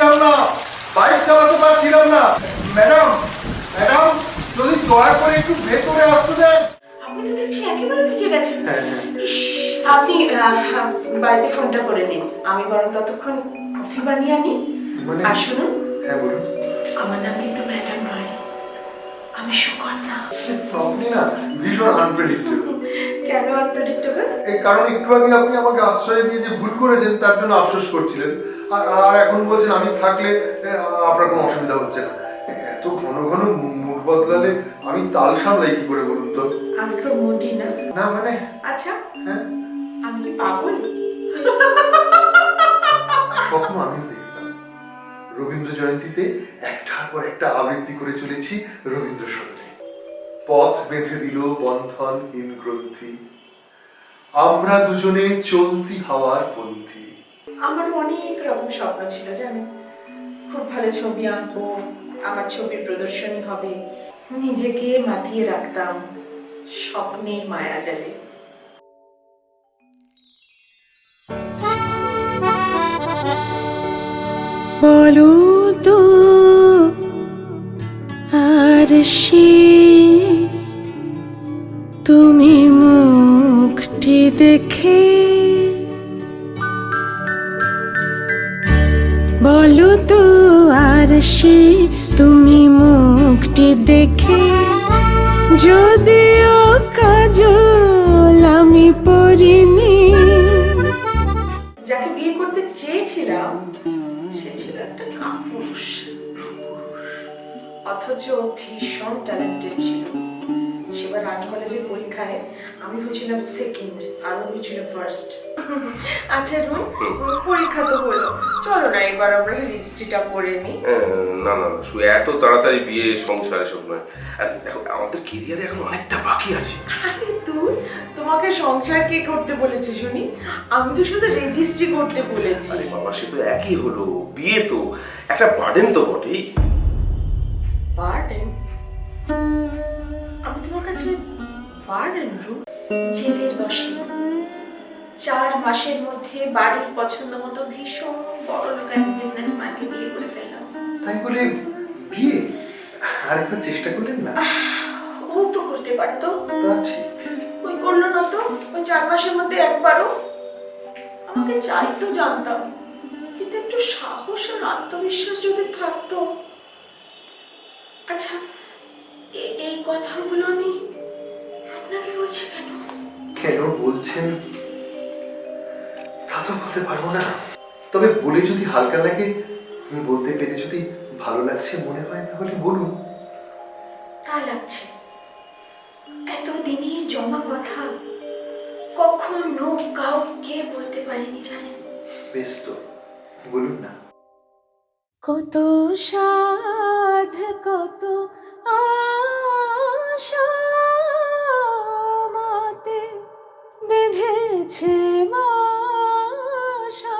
পাচ্ছিলাম না। বাইক চালাতে পারছিলাম না। ম্যাডাম ম্যাডাম যদি দয়া করে একটু ভেতরে আসতে দেন। আপনি তো দেখছি একেবারে ভিজে গেছেন। হ্যাঁ, হ্যাঁ। আপনি আহ, বাড়িতে ফোনটা করে নিন। আমি বরং ততক্ষণ কফি বানিয়ে আনি। মানে- আর শুনুন। হ্যাঁ বলুন। আমার নাম কিন্তু ম্যাডাম নয়। আমি সুকন্যা। আপনি না ভীষণ আনপ্রেডিক্টেবল কেন আনপ্রেডিক্টেবল এই কারণ একটু আগে আপনি আমাকে আশ্রয় দিয়ে যে ভুল করেছেন তার জন্য আফসোস করছিলেন। আর আর এখন বলছেন আমি থাকলে আপনার কোনো অসুবিধা হচ্ছে না। এত ঘন ঘন মুড বদলালে আমি তাল সামলাই কি করে বলুন তো? আমি তো মুডি না। না মানে? আচ্ছা হ্যাঁ? আমি কি পাগল? স্বপ্ন আমিও দেখতাম। রবীন্দ্র জয়ন্তীতে একটার পর একটা আবৃত্তি করে চলেছি রবীন্দ্র সদনে পথ বেঁধে দিল বন্ধনহীন গ্রন্থি। আমরা দুজনে চলতি হাওয়ার পন্থী। আমার অনেক রকম স্বপ্ন ছিল জানেন? খুব ভালো ছবি আঁকবো আমার ছবির প্রদর্শনী হবে। নিজেকে মাতিয়ে রাখতাম স্বপ্নের মায়া জালে। বলো তো আর সে তুমি মুখটি দেখে বলো তো আর সে তুমি মুখটি দেখে। যদিও কাজল আমি পড়িনি। যাকে বিয়ে করতে চেয়েছিলাম, সে ছিল একটা কাপুরুষ। অথচ ভীষণ ট্যালেন্টেড ছিল। সেবার আর্ট কলেজের পরীক্ষায় আমি হয়েছিলাম সেকেন্ড আর ও হয়েছিল ফার্স্ট আচ্ছা রুন পরীক্ষা তো হলো। চলো না এবার আমরা হিস্ট্রিটা পড়ে নিই। না না না, শুধু এত তাড়াতাড়ি বিয়ে সংসার এসব নয়। দেখো আমাদের কেরিয়ারে এখন অনেকটা বাকি আছে। আরে তুই তোমাকে সংসার কে করতে বলেছে শুনি? আমি তো শুধু রেজিস্ট্রি করতে বলেছি। আরে বাবা সে তো একই হলো। বিয়ে তো একটা বার্ডেন তো বটেই। বার্ডেন আমি তোমার কাছে বার্ডেন জেদের বসে। চার মাসের মধ্যে বাড়ির পছন্দ মতো ভীষণ বড় লোকের বিজনেস ম্যানকে বিয়ে করে ফেললাম। তাই বলে বিয়ে? আরেকবার চেষ্টা করলেন না? ও তো করতে পারতো। তা ঠিক। ওই করল না তো? ওই চার মাসের মধ্যে একবারও। আমাকে চাই তো জানতাম কিন্তু একটু সাহস আর আত্মবিশ্বাস যদি থাকতো। আচ্ছা এই কথাগুলো আমি আপনাকে বলছি কেন? কেন বলছেন? তা তো বলতে পারব না। তবে বলে যদি হালকা লাগে বলতে পেরে যদি ভালো লাগছে মনে হয় তাহলে বলুন। তা লাগছে। এতদিনের জমা কথা কখনো কাউকে বলতে পারিনি জানেন? বেশ তো বলুন না। কত সাধ কত আশা মাতে বেঁধেছে বাসা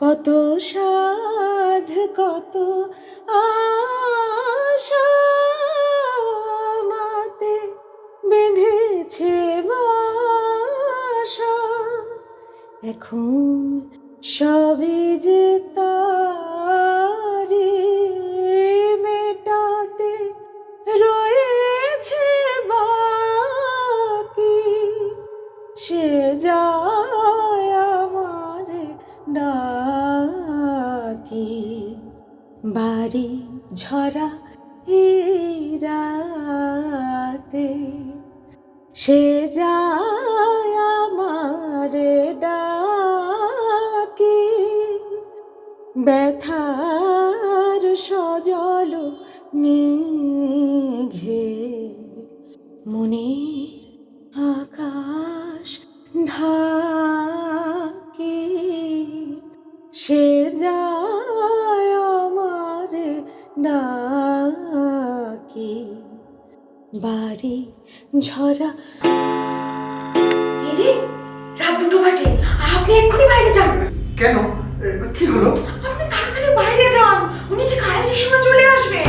কত সাধ, কত আশা মাতে বেঁধেছে বাসা এখন সবে যে বাড়ি ঝরা এই রাতে, সে যায় আমারে ডাকি। ব্যথার সজল মেঘে মনের আকাশ ঢাকি, সে যায় বাড়ি ঝরা। রাত দুটো বাজে। আপনি এক্ষুনি বাইরে যান। কেন? এ, কি হলো? আপনি তাড়াতাড়ি বাইরে যান। উনি ঠিক আড়াইটের সময় চলে আসবেন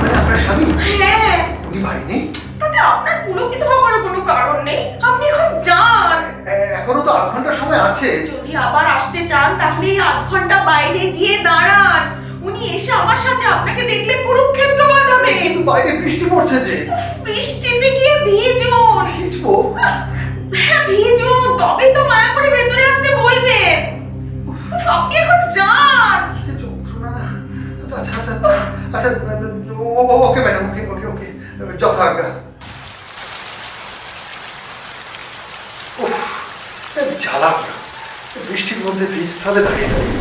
মানে আপনার স্বামী? হ্যাঁ। উনি বাড়ি নেই? তাতে আপনার পুলকিত হওয়ার কোনো কারণ নেই? আপনি এখন যান। এ, এখনও তো আধ ঘণ্টার সময় আছে। যদি আবার আসতে চান তাহলে এই আধ ঘণ্টা বাইরে গিয়ে দাঁড়ান। উনি এসে আমার সাথে আপনাকে দেখলে কুরুক্ষেত্র বাঁধাবে কিন্তু বাইরে বৃষ্টি পড়ছে যে। বৃষ্টিতে গিয়ে ভিজুন। ভিজবো? হ্যাঁ ভিজুন তবে তো মায়া করে ভেতরে আসতে বলবে। আপনি এখন যান। আচ্ছা আচ্ছা আচ্ছা আচ্ছা ওকে ম্যাডাম ওকে ওকে ওকে যথাজ্ঞা। জ্বালা। বৃষ্টির মধ্যে ভিজতে হবে দাঁড়িয়ে দাঁড়িয়ে।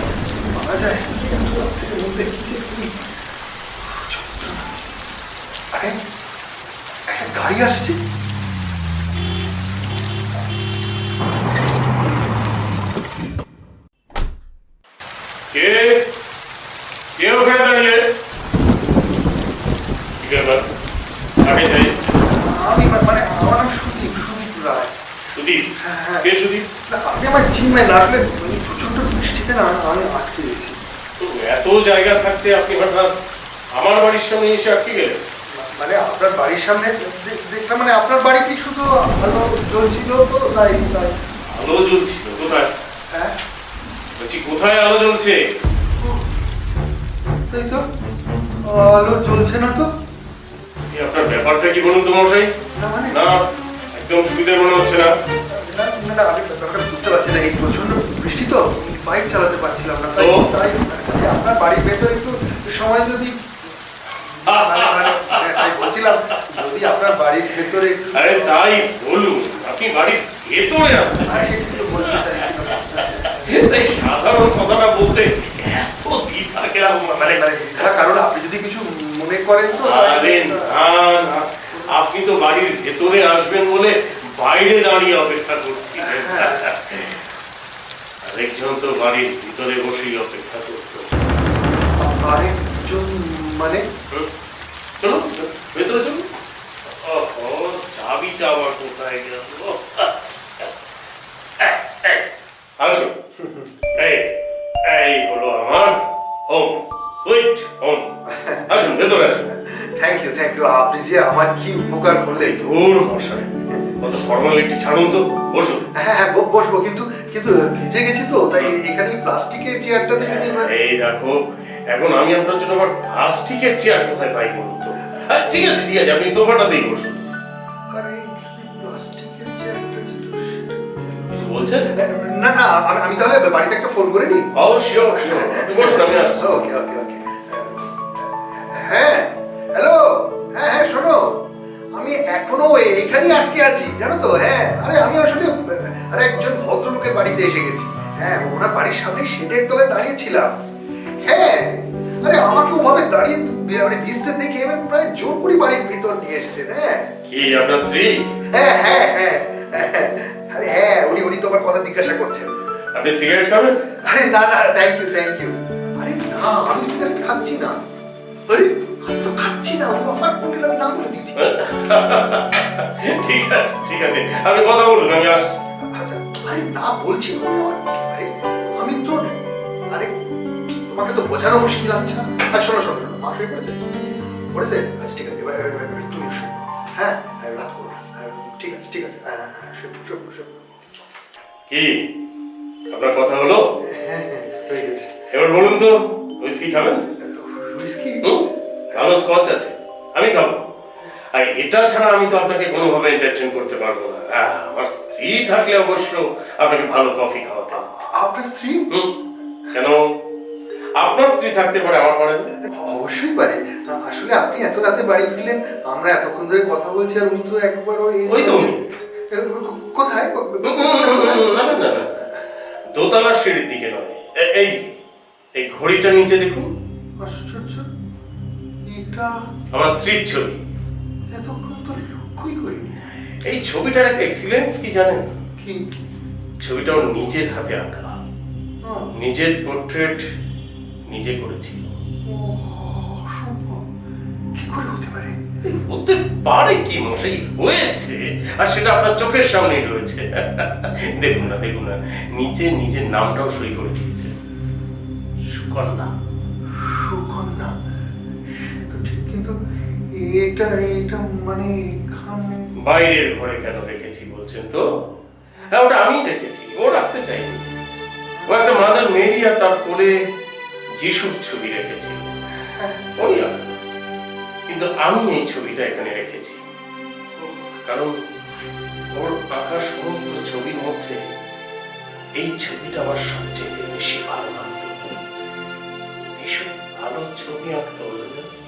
মারা যায়। রাত্রির মধ্যে কি? যে করি যন্ত্রণা। আরে একটা গাড়ি আসছে কে কে ওখানে দাঁড়িয়ে? কি ব্যাপার? আগে যাই। আমি মানে আমার নাম সুদীপ সুদীপ রায়। সুদীপ? হ্যাঁ, হ্যাঁ। কে সুদীপ? আপনি আমার চিনবেন না আসলে প্রচণ্ড বৃষ্টিতে না আমি আটকে গেছি এত জায়গা থাকতে আপনি হঠাৎ আমার বাড়ির সামনে এসে আটকে গেলেন? মানে আপনার বাড়ির সামনে দেখলাম মানে আপনার বাড়ি কি শুধু আলো জ্বলছিল তো তাই তাই? আলো জ্বলছিল কোথায়? হ্যাঁ? বলছি কোথায় আলো জ্বলছে? তাই তো? আলো জ্বলছে না তো? আপনার ব্যাপারটা কি বলুন তো মশাই? না মানে? না একদম সুবিধা মনে হচ্ছে না। না না, না আমি ব্যাপারটা বুঝতে পারছি না এই প্রচণ্ড বৃষ্টি তো বাইক চালাতে পারছিলাম না। তাই তাই তাই আপনার বাড়ির ভেতর একটু সময় যদি মানে মানে মানে তাই বলছিলাম যদি আপনার বাড়ির ভেতরে আরে তাই বলুন আপনি বাড়ির ভেতরে আসছেন আর সেটা একটু বলতে চাইছিলাম তাই সাধারণ কথাটা বলতে এত দ্বিধা কেন? মানে মানে দ্বিধা কারণ আপনি যদি কিছু মনে করেন তো আরে না না। আপনি তো বাড়ির ভেতরে আসবেন বলে বাইরে দাঁড়িয়ে অপেক্ষা করছি। আরেকজন তো বাড়ির ভিতরে বসেই অপেক্ষা করতো। আরেকজন মানে? ভেতরে চাবিটা আবার কোথায় গেল? আসুন। এই এই হলো আমার হোম সুইট হোম আসুন ভেতরে আসুন। থ্যাংক ইউ থ্যাংক ইউ আপনি যে আমার কি উপকার করলেন। ধুর মশাই। কত ফর্মালিটি ছাড়ুন তো বসুন। হ্যাঁ হ্যাঁ বসবো কিন্তু কিন্তু ভিজে গেছি তো তাই এখানে প্লাস্টিকের চেয়ারটাতে যদি এই দেখো এখন আমি আপনার জন্য আবার প্লাস্টিকের চেয়ার কোথায় পাই বলুন তো? হ্যাঁ, ঠিক আছে ঠিক আছে আপনি সোফাটাতেই বসুন। আরে প্লাস্টিকের চেয়ারটা কিছু বলছেন? না না আমি তাহলে বাড়িতে একটা ফোন করে নিই। শিওর শিওর বসুন আমি আসছি। ওকে ওকে। এখনও এইখানেই আটকে আছি জানো তো? হ্যাঁ। আরে আমি আসলে আরে একজন ভদ্রলোকের বাড়িতে এসে গেছি। হ্যাঁ ওনার বাড়ির সামনে শেডের তলায় দাঁড়িয়েছিলাম হ্যাঁ। আরে আমাকে ওভাবে দাঁড়িয়ে মানে ভিজতে দেখে এবার প্রায় জোর করে বাড়ির ভিতর নিয়ে এসেছেন হ্যাঁ। কি আপনার স্ত্রী? হ্যাঁ হ্যাঁ হ্যাঁ হ্যাঁ, আরে হ্যাঁ উনি উনি তোমার কথা জিজ্ঞাসা করছেন। আপনি সিগারেট খাবেন? আরে না না থ্যাংক ইউ থ্যাংক ইউ আরে না আমি সিগারেট খাচ্ছি না। আরে না আমি বলে দিয়েছি? ঠিক আছে ঠিক আছে। আপনি কথা বলুন আমি আসছি। আচ্ছা আরে না বলছি। আরে আমি তো আরে তোমাকে তো বোঝানো মুশকিল আচ্ছা। আচ্ছা শোনো শোনো শোনো মা শুয়ে পড়েছে? পড়েছে? আচ্ছা ঠিক আছে এবার তুমি পড়ো। হ্যাঁ হ্যাঁ, রাত করো হ্যাঁ, ঠিক আছে ঠিক আছে হ্যাঁ হ্যাঁ পড়ো, শুয়ে পড়ো, কি? আপনার কথা হলো? হ্যাঁ হ্যাঁ হয়ে গেছে। এবার বলুন তো হুইস্কি খাবেন? হুইস্কি হুম? ভালো স্কচ আছে? আমি খাব। আর এটা ছাড়া আমি তো আপনাকে কোনোভাবে এন্টারটেন করতে পারব না। হ্যাঁ আমার স্ত্রী থাকলে অবশ্য আপনাকে ভালো কফি খাওয়াতাম আপনার স্ত্রী? হুম। কেন? আপনার স্ত্রী থাকতে পারে আমার পারে অবশ্যই পারে। আসলে আপনি এত রাতে বাড়ি ফিরলেন আমরা এতক্ষণ ধরে কথা বলছি আর উনি তো একবার ওই তো। কোথায়। দোতলার সিঁড়ির দিকে নয়। এই এই ঘড়িটা নিচে দেখুন। আশ্চর্য এটা আমার স্ত্রীর ছবি। এতক্ষণ তো লক্ষ্যই করিনি। এই ছবিটার একটা এক্সিলেন্স কি জানেন? কি? ছবিটা ওর নিজের হাতে আঁকা। নিজের পোর্ট্রেট নিজে করেছিল। কি করে হতে পারে? হতে পারে কি মশাই? হয়েছে। আর সেটা আপনার চোখের সামনেই রয়েছে। দেখুন না দেখুন না। নিচে নিজের নামটাও সই করে দিয়েছে। সুকন্যা। এটা এটা মানে এখানে বাইরের ঘরে কেন রেখেছি বলছেন তো? হ্যাঁ ওটা আমি রেখেছি ও রাখতে চাইনি। ও একটা মাদার মেরি আর তার কোলে যিশুর ছবি রেখেছি। ওই কিন্তু আমি এই ছবিটা এখানে রেখেছি। কারণ ওর আঁকা সমস্ত ছবির মধ্যে এই ছবিটা আমার সবচেয়ে বেশি ভালো লাগতো। ভীষণ ভালো ছবি আঁকতে আ-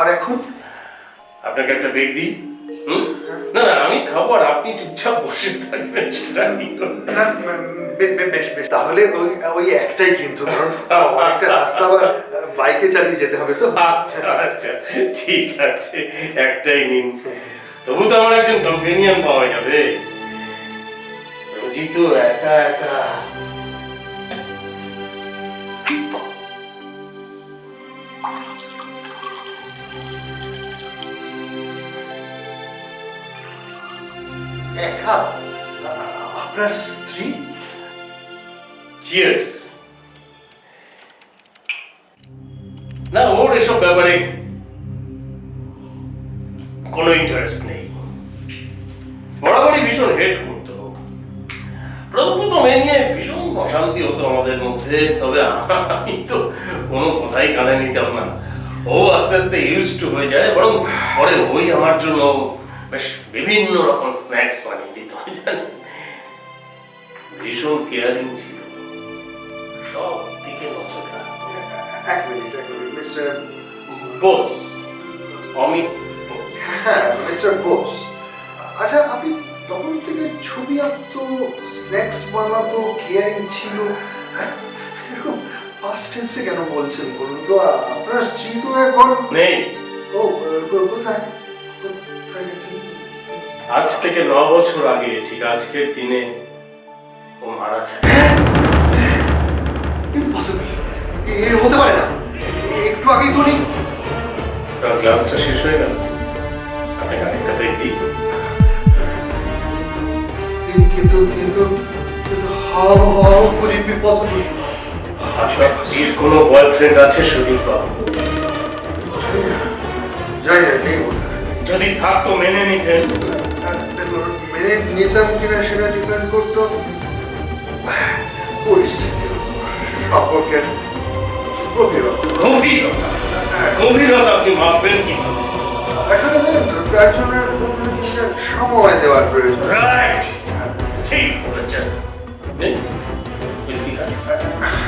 আর এখন? আপনাকে একটা বেগ দিই। না না আমি খাব আর আপনি চুপচাপ বসে থাকবেন সেটা না। বেশ বেশ। তাহলে ওই ওই একটাই কিন্তু কারণ অনেকটা রাস্তা আবার বাইকে চালিয়ে যেতে হবে তো। আচ্ছা আচ্ছা ঠিক আছে একটাই নিন। তবু তো আমার একজন কম্পেনিয়ন পাওয়া যাবে। রোজি তো একা একা। আপনার স্ত্রী? চিয়ার্স না, ওর এসব ব্যাপারে কোনো ইন্টারেস্ট নেই। বরাবরই ভীষণ হেড করতো। প্রথম প্রথম এ নিয়ে ভীষণ অশান্তি হতো আমাদের মধ্যে, তবে আমি তো কোনো কথাই কানে নিতাম না। ও আস্তে আস্তে ইউজ টু হয়ে যায়, বরং পরে ওই আমার জন্য বেশ বিভিন্ন রকম স্ন্যাক্স বানিয়ে দিত, জানেন? ভীষণ কেয়ারিং ছিল। সব দিকে নজর এক মিনিট এক মিনিট মিস্টার বস অমিত হ্যাঁ মিস্টার বোস। আচ্ছা আপনি তখন থেকে ছবি আঁকতো স্ন্যাক্স বানাতো কেয়ারিং ছিল। হ্যাঁ, এরকম ফার্স্ট টেন্সে কেন বলছেন বলুন তো? আপনার স্ত্রী তো এখন নেই। ও কোথায়? কোথায় আজ থেকে ন বছর আগে ঠিক আজকের দিনে ও মারা ইম্পসিবল এর হতে পারে না। একটু আগেই তো নেই। ক্লাসটা শেষ হয়ে গেল। আরেকটা ব্রেক দিই কিন্তু কিন্তু how how could it be possible আপনার স্ত্রীর কোনো বয়ফ্রেন্ড আছে সুদীপ বাবু? জানি না নেই যদি থাকতো মেনে নিতেন। দেখুন মেনে নিতাম কিনা সেটা ডিপেন্ড করতো। পরিস্থিতির সম্পর্কের গভীরতা গভীরতা গভীরতা আপনি মাপবেন কি? আসলে তার জন্য সময় দেওয়ার প্রয়োজন। রাইট ঠিক বলেছেন। নিন, whiskey খান।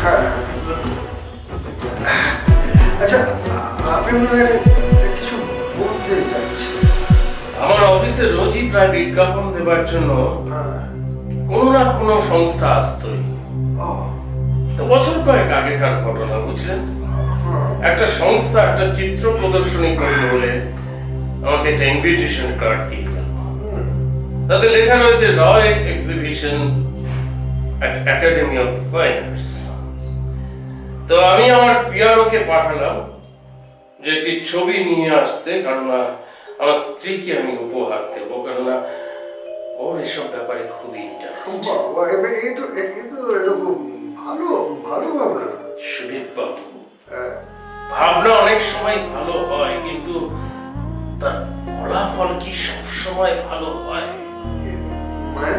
হ্যাঁ। আচ্ছা আপনি মনে হয় কিছু বলতে যাচ্ছেন। আমার অফিসে রোজই প্রায় বিজ্ঞাপন দেবার জন্য হ্যাঁ। কোনো না কোনো সংস্থা আসতোই। তো বছর কয়েক আগেকার ঘটনা বুঝলেন। একটা সংস্থা একটা চিত্র প্রদর্শনী করবে বলে আমাকে একটা ইনভিটেশন কার্ড দিয়ে তাতে লেখা রয়েছে Roy exhibition at Academy of Fine Arts তো আমি আমার পিআরও কে পাঠালাম যে একটি ছবি নিয়ে আসতে কারণ আমার স্ত্রীকে আমি উপহার দেবো কেননা ওর এসব ব্যাপারে খুবই ইন্টারেস্ট বাবা, এ- এই তো এ- এই তো এরকম ভালো ভালো ভাবনা সুদীপ বাবু হ্যাঁ। ভাবনা অনেক সময় ভালো হয় কিন্তু তার ফলাফল কি সব সময় ভালো হয় মানে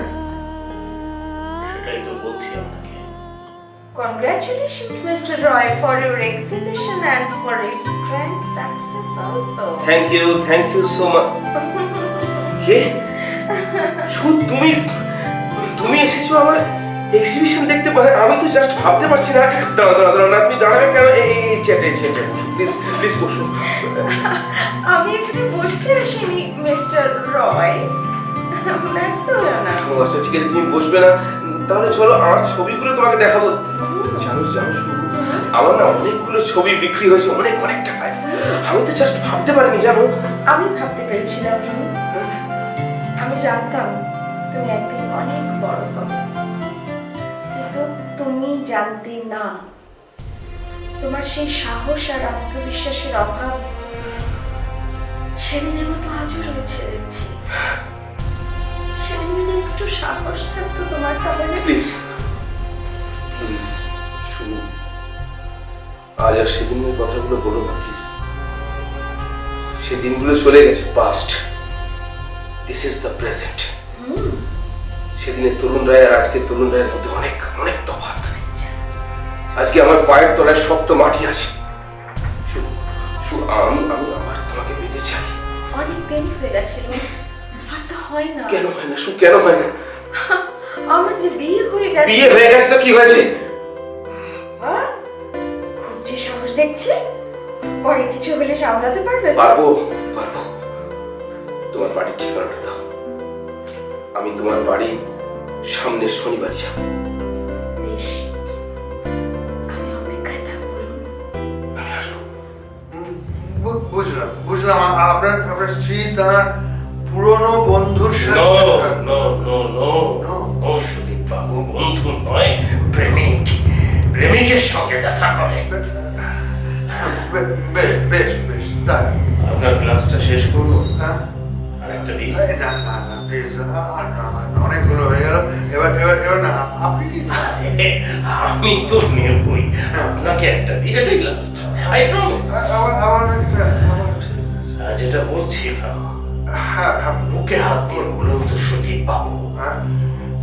সেটাই তো বলছি আপনাকে Congratulations, Mr. Roy, for your exhibition and for its grand success also. Thank you thank you so much কে শুধু তুমি তুমি এসেছ আমার এক্সিবিশন দেখতে পারে আমি তো জাস্ট ভাবতে পারছি না। দাঁড়া দাঁড়া দাঁড়া না তুমি দাঁড়াবে কেন? এই চেটে চেটে বসো প্লিজ প্লিজ বসো। আমি এখানে বসতে আসিনি মিস্টার রয় ব্যস্ত হয়েও না। ও আচ্ছা ঠিক আছে তুমি বসবে না। তাহলে চলো আমার ছবিগুলো তোমাকে দেখাবো। জানো জানো শুধু আমার না অনেকগুলো ছবি বিক্রি হয়েছে অনেক অনেক টাকায়। আমি তো জাস্ট ভাবতে পারিনি জানো। আমি ভাবতে পেরেছিলাম। আমি জানতাম তুমি একদিন অনেক বড় হবে। কিন্তু তুমি জানতে না। তোমার সেই সাহস আর আত্মবিশ্বাসের অভাব সেদিনের মতো আজও রয়েছে দেখছি। সেদিন যদি একটু সাহস থাকতো তোমার তাহলে। প্লিজ প্লিজ শুনুন। আজ আর সেদিনের কথাগুলো বলো না প্লিজ সে দিনগুলো চলে গেছে past this is the present সেদিনের তরুণ রায় আর আজকের তরুণ রায়ের মধ্যে অনেক অনেক তফাৎ। আজকে আমার পায়ের তলায় শক্ত মাটি আছে। আমি আমি আমার তোমাকে পেতে চাই অনেক দেরি হয়ে গেছে আর তো হয় না। কেন হয় না? শু কেন হয় না? আমার যে বিয়ে হয়ে গেছে। বিয়ে হয়ে গেছে তো কি হয়েছে? হ্যাঁ? খুব যে সাহস দেখছি পরে কিছু হলে সামলাতে? পারব পারব। তোমার বাড়ির ঠিকানাটা দাও। আমি তোমার বাড়ি সামনের শনিবার যাব। বেশ। আমি অপেক্ষায় থাকব। আমি আসব। উম, বু- বুঝলাম বুঝলাম। আপনার আপনার স্ত্রী তার পুরনো বন্ধুর সাথে নো নো নো ও সুদীপ বাবু বন্ধু নয় প্রেমিক। প্রেমিকের সঙ্গে দেখা করে। বেশ বেশ বেশ তাই। আপনার ক্লাসটা শেষ করুন হ্যাঁ। আরেকটা দিই এই, না না না প্লিজ আর না আর না, অনেকগুলো হয়ে গেল। এবার এবার এবার না আপনি কি আরে, আমি তো নেবই। আপনাকে একটা দিই এটাই লাস্ট আই প্রমিস আমার আমার একটা- আমার ঠিক আছে। যেটা বলছিলাম হ্যাঁ হ্যাঁ। বুকে হাত দিয়ে বলুন তো সুদীপ বাবু। হ্যাঁ।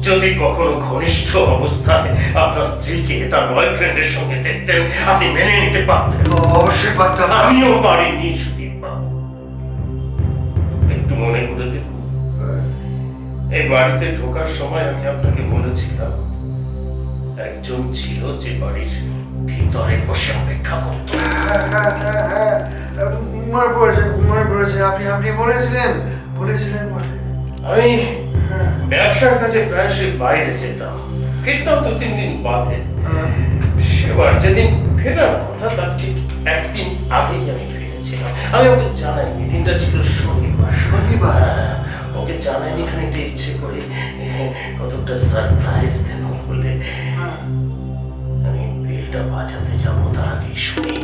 যদি কখনো ঘনিষ্ঠ অবস্থায় আপনার স্ত্রীকে তার বয়ফ্রেন্ডের সঙ্গে দেখতেন আপনি মেনে নিতে পারতেন। অবশ্যই পারতাম। আমিও পারিনি করে দেখুন এই বাড়িতে ঢোকার সময় আমি আপনাকে বলেছিলাম একজন ছিল যে বাড়ির ভিতরে বসে অপেক্ষা করত। হ্যাঁ, হ্যাঁ, হ্যাঁ, হ্যাঁ। মনে পড়েছে মনে পড়েছে আপনি আপনি বলেছিলেন বলেছিলেন বলে আমি হ্যাঁ। ব্যবসার কাজে প্রায়শই বাইরে যেতাম। ফিরতাম দু তিন দিন বাদে। হ্যাঁ। সেবার যেদিন ফেরার কথা তার ঠিক একদিন আগেই আমি ফিরেছিলাম আমি ওকে জানাইনি দিনটা ছিল শনিবার শনিবার? হ্যাঁ, ওকে জানাইনি খানিকটা ইচ্ছে করে কতটা সারপ্রাইজ দেব বলে হ্যাঁ। আমি বিলটা বাজাতে যাব তার আগেই শুনি